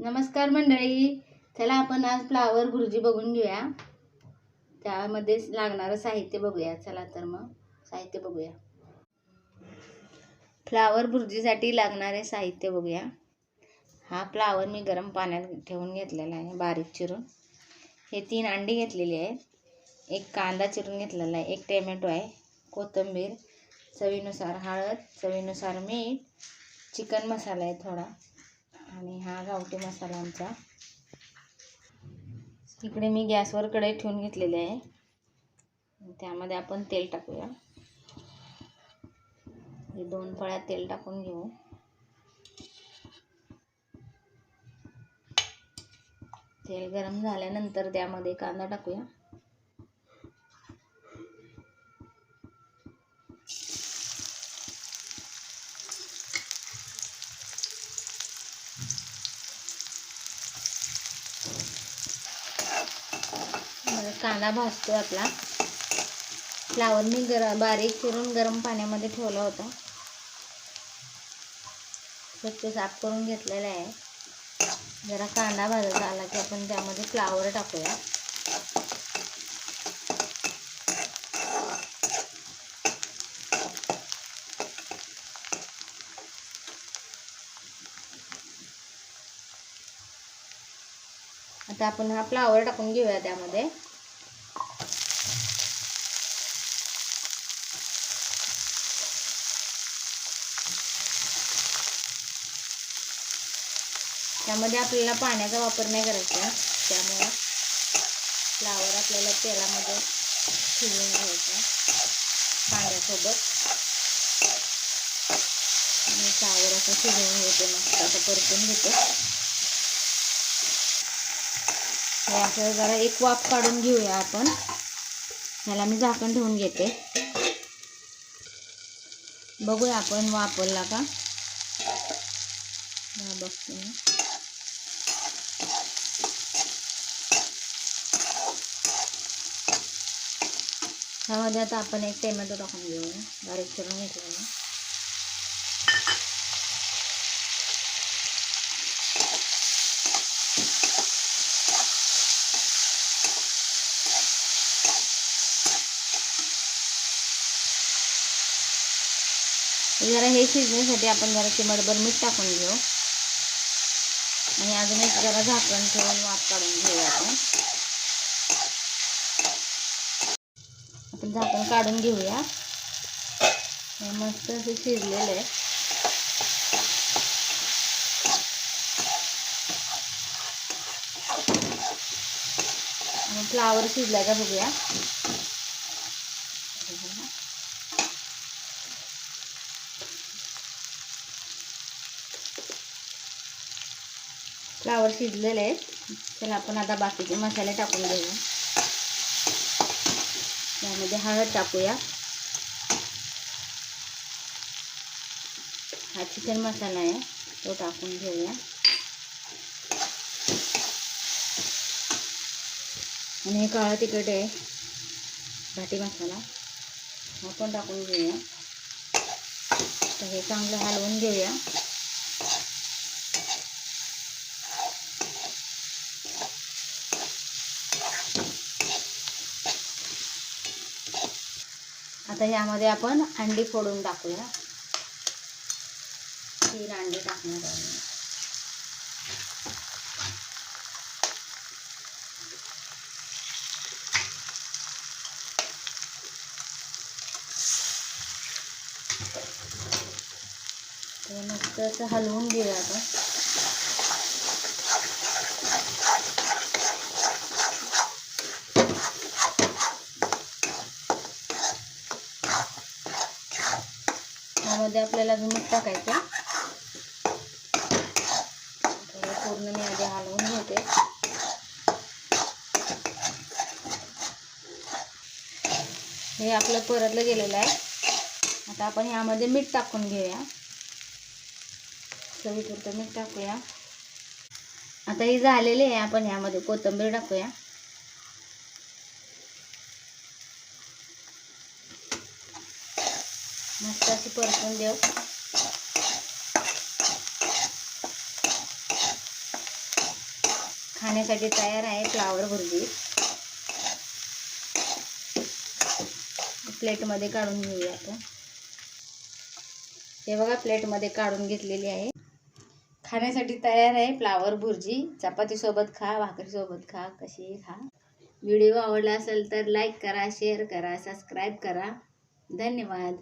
नमस्कार मंडळी. चला आपण आज फ्लावर भुर्जी बघून घेऊया. त्यामध्ये लागणारं साहित्य बघूया. चला तर मग साहित्य बघूया. फ्लावर भुर्जीसाठी लागणारे साहित्य बघूया. हा फ्लावर मी गरम पाण्यात ठेवून घेतलेला आहे. बारीक चिरून. हे तीन अंडी घेतलेली आहेत. एक कांदा चिरून घेतलेला आहे. एक टॅमॅटो आहे. कोथिंबीर चवीनुसार हळद चवीनुसार मीठ चिकन मसाला आहे थोडा. हा गावठी मसाला आमचा. इकडे मी गॅसवर कढई ठेवून घेतलेली आहे. त्यामध्ये आपण तेल टाकूया. हे दोन फळ्या तेल टाकून घेऊ. तेल गरम झाल्यानंतर त्यामध्ये कांदा टाकूया. कांदा भाजतो आपला. फ्लावर मी गर बारीक चिरून गरम पाण्यामध्ये ठेवला होता. स्वच्छ साफ करून घेतलेला आहे. जरा कांदा भाजायचा आला की आपण त्यामध्ये फ्लावर टाकूया. आता आपण हा फ्लावर टाकून घेऊया त्यामध्ये. त्यामध्ये आपल्याला पाण्याचा वापर नाही करायचा. त्यामुळं फ्लावर आपल्याला तेलामध्ये शिजवून घ्यायचा. पाण्यासोबत. आणि फ्लावर असं शिजवून घेते मस्त. असं परतून घेते. हे असं जरा एक वाफ काढून घेऊया आपण. ह्याला मी झाकण ठेवून घेते. बघूया आपण वापरला का? बघतो बघते मी ह्यामध्ये आता आपण एक टोमॅटो टाकून घेऊया. बारीक चिरून घेतलेला जरा हे शिजण्यासाठी आपण जरा चिमटभर मीठ टाकून घेऊ. आणि अजून एक जरा झाकण ठेवून वाफ काढून घेऊ आपण. झाकण काढून घेऊया. हे मस्त असे शिजलेलं आहे. फ्लावर शिजलाय का बघूया. फ्लावर शिजलेले आहेत. त्याला आपण आता बाकीचे मसाले टाकून घेऊया. त्यामध्ये हळद टाकूया. हा चिकन मसाला आहे तो टाकून घेऊया. आणि हे काळं तिखट आहे भाटी मसाला हा पण टाकून घेऊया. तर हे चांगलं हलवून घेऊया. आता ह्यामध्ये आपण अंडी फोडून टाकूया. तीन अंडी टाकणार आहे. मस्त असं हलवून घेऊया आपण. त्यामध्ये आपल्याला अजून मीठ टाकायचं पूर्ण मी आधी हलवून घेते. हे आपलं परतलं गेलेलं आहे. आता आपण ह्यामध्ये मीठ टाकून घेऊया. चवीपुरतं मीठ टाकूया. आता हे झालेले आहे आपण ह्यामध्ये कोथिंबीर टाकूया. मस्त अशी परतून देऊ. खाण्यासाठी तयार आहे फ्लावर भुर्जी. प्लेटमध्ये काढून घेऊया आपण हे बघा प्लेटमध्ये काढून घेतलेली आहे. खाण्यासाठी तयार आहे फ्लावर भुर्जी. चपातीसोबत खा भाकरीसोबत खा कशी खा. व्हिडिओ आवडला असेल तर लाईक करा शेअर करा सबस्क्राईब करा. धन्यवाद.